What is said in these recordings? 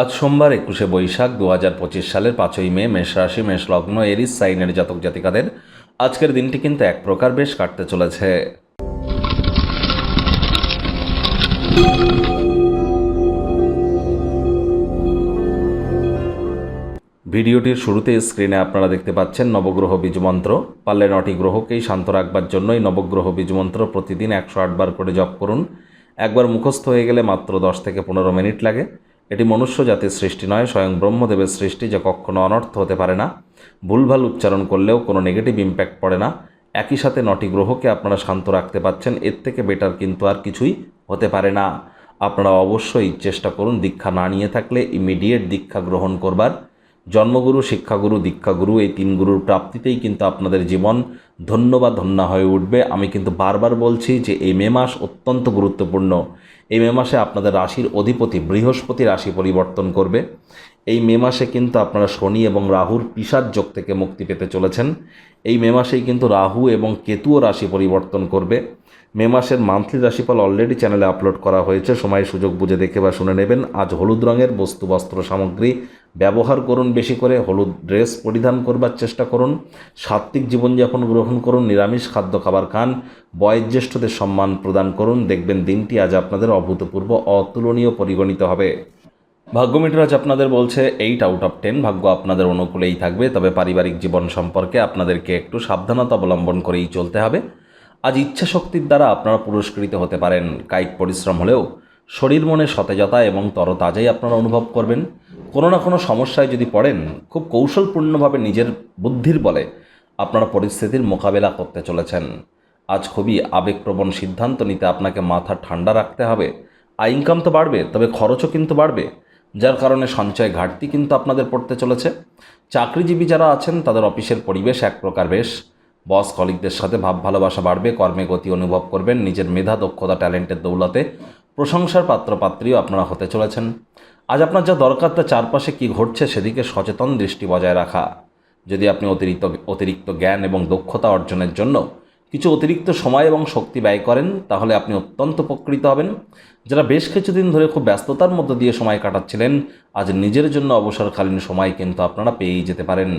আজ সোমবার একুশে বৈশাখ দু হাজার পঁচিশ সালের পাঁচই মে মেষ রাশি মেষ লগ্ন এরিস সাইনের জাতক জাতিকাদের আজকের দিনটি কিন্তু এক প্রকার বেশ কাটতে চলেছে। ভিডিওটির শুরুতে স্ক্রিনে আপনারা দেখতে পাচ্ছেন নবগ্রহ বীজমন্ত্র। পারলে নটি গ্রহকেই শান্ত রাখবার জন্যই নবগ্রহ বীজমন্ত্র প্রতিদিন একশো আটবার করে জপ করুন। একবার মুখস্থ হয়ে গেলে মাত্র দশ থেকে পনেরো মিনিট লাগে। এটি মনুষ্য জাতির সৃষ্টি নয়, স্বয়ং ব্রহ্মদেবের সৃষ্টি যা কখনো অনর্থ হতে পারে না। ভুলভাল উচ্চারণ করলেও কোনো নেগেটিভ ইম্প্যাক্ট পড়ে না। একই সাথে নটি গ্রহকে আপনারা শান্ত রাখতে পাচ্ছেন, এর থেকে বেটার কিন্তু আর কিছুই হতে পারে না। আপনারা অবশ্যই চেষ্টা করুন দীক্ষা না নিয়ে থাকলে ইমিডিয়েট দীক্ষা গ্রহণ করবার। জন্মগুরু, শিক্ষাগুরু, দীক্ষাগুরু, এই তিন গুরুর প্রাপ্তিতেই কিন্তু আপনাদের জীবন ধন্য বা ধন্য হয়ে উঠবে। আমি কিন্তু বারবার বলছি যে এই মে মাস অত্যন্ত গুরুত্বপূর্ণ। এই মে মাসে আপনাদের রাশির অধিপতি বৃহস্পতি রাশি পরিবর্তন করবে। এই মে মাসে কিন্তু আপনারা শনি এবং রাহুর পিসার যোগ থেকে মুক্তি পেতে চলেছেন। এই মে মাসেই কিন্তু রাহু এবং কেতুও রাশি পরিবর্তন করবে। মে মাসের মান্থলি রাশিফল অলরেডি চ্যানেলে আপলোড করা হয়েছে। সময় সুযোগ বুঝে দেখে বা শুনে নেবেন। আজ হলুদ রঙের বস্তু, বস্ত্র, সামগ্রী ব্যবহার করুন বেশি করে, হলুদ ড্রেস পরিধান করবার চেষ্টা করুন, সাত্ত্বিক জীবনযাপন গ্রহণ করুন, নিরামিষ খাদ্য খাবার খান, বয়োজ্যেষ্ঠদের সম্মান প্রদান করুন, দেখবেন দিনটি আজ আপনাদের অভূতপূর্ব, অতুলনীয় পরিগণিত হবে। ভাগ্যমিটার আজ আপনাদের বলছে এইট আউট অফ টেন ভাগ্য আপনাদের অনুকূলেই থাকবে, তবে পারিবারিক জীবন সম্পর্কে আপনাদেরকে একটু সাবধানতা অবলম্বন করেই চলতে হবে। আজ ইচ্ছা শক্তির দ্বারা আপনারা পুরস্কৃত হতে পারেন, কায়িক পরিশ্রম হলেও, শরীর মনে সতেজতা এবং তরতাজাই আপনারা অনুভব করবেন। কোনো না কোনো সমস্যায় যদি পড়েন, খুব কৌশলপূর্ণভাবে নিজের বুদ্ধির বলে আপনারা পরিস্থিতির মোকাবেলা করতে চলেছেন। আজ খুবই আবেগপ্রবণ সিদ্ধান্ত নিতে আপনাকে মাথা ঠান্ডা রাখতে হবে। আয় ইনকাম তো বাড়বে, তবে খরচও কিন্তু বাড়বে, যার কারণে সঞ্চয় ঘাটতি কিন্তু আপনাদের পড়তে চলেছে। চাকরিজীবী যারা আছেন, তাদের অফিসের পরিবেশ এক প্রকার বেশ। বস কলিকদের সাথে ভাব ভালোবাসা বাড়বে, কর্মে গতি অনুভব করবেন, নিজের মেধা, দক্ষতা, ট্যালেন্টের দৌলতে প্রশংসার পাত্রপাত্রীও আপনারা হতে চলেছেন। আজ আপনার যা দরকার তা চারপাশে কী ঘটছে সেদিকে সচেতন দৃষ্টি বজায় রাখা। যদি আপনি অতিরিক্ত অতিরিক্ত জ্ঞান এবং দক্ষতা অর্জনের জন্য কিছু অতিরিক্ত সময় এবং শক্তি ব্যয় করেন, তাহলে আপনি অত্যন্ত উপকৃত হবেন। যারা বেশ কিছুদিন ধরে খুব ব্যস্ততার মধ্য দিয়ে সময় কাটাচ্ছিলেন, আজ নিজের জন্য অবসরকালীন সময় কিন্তু আপনারা পেয়েই যেতে পারেন।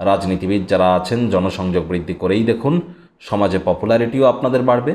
রাজনীতিবিদ যারা আছেন, জনসংযোগ বৃদ্ধি করেই দেখুন, সমাজে পপুলারিটিও আপনাদের বাড়বে।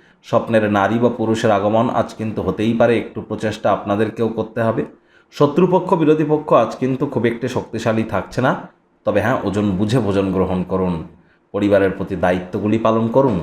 স্বপ্নের নারী বা পুরুষের আগমন আজ কিন্তু হতেই পারে, একটু প্রচেষ্টা আপনাদেরকেও করতে হবে। শত্রুপক্ষ, বিরোধী পক্ষ আজ কিন্তু খুব একটি শক্তিশালী থাকছে না। তবে হ্যাঁ ওজন বুঝে ভোজন গ্রহণ করুন। পরিবারের প্রতি দায়িত্বগুলি পালন করুন।